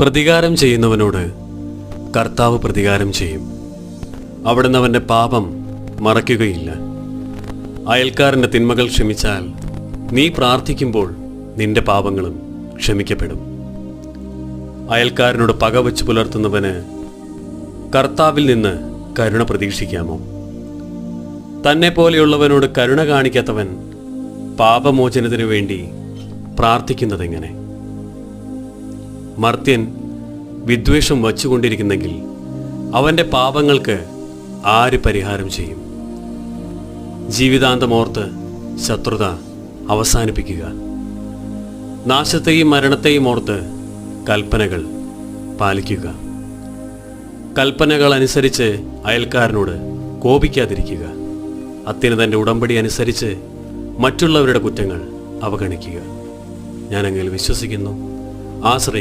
പ്രതികാരം ചെയ്യുന്നവനോട് കർത്താവ് പ്രതികാരം ചെയ്യും. അവിടുന്ന് അവന്റെ പാപം മറയ്ക്കുകയില്ല. അയൽക്കാരന്റെ തിന്മകൾ ക്ഷമിച്ചാൽ നീ പ്രാർത്ഥിക്കുമ്പോൾ നിന്റെ പാപങ്ങളും ക്ഷമിക്കപ്പെടും. അയൽക്കാരനോട് പക വെച്ച് പുലർത്തുന്നവന് കർത്താവിൽ നിന്ന് കരുണ പ്രതീക്ഷിക്കാമോ? തന്നെ പോലെയുള്ളവനോട് കരുണ കാണിക്കാത്തവൻ പാപമോചനത്തിനു വേണ്ടി പ്രാർത്ഥിക്കുന്നതെങ്ങനെ? മർത്യൻ വിദ്വേഷം വച്ചുകൊണ്ടിരിക്കുന്നെങ്കിൽ അവന്റെ പാപങ്ങൾക്ക് ആര് പരിഹാരം ചെയ്യും? ജീവിതാന്തമോർത്ത് ശത്രുത അവസാനിപ്പിക്കുക. നാശത്തെയും മരണത്തെയും ഓർത്ത് കൽപ്പനകൾ പാലിക്കുക. കൽപ്പനകൾ അനുസരിച്ച് അയൽക്കാരനോട് കോപിക്കാതിരിക്കുക. അത്തിന് തന്റെ ഉടമ്പടി അനുസരിച്ച് മറ്റുള്ളവരുടെ കുറ്റങ്ങൾ അവഗണിക്കുക. ഞാനങ്ങനെ വിശ്വസിക്കുന്നു. ആശ്രയിക്കുന്നു.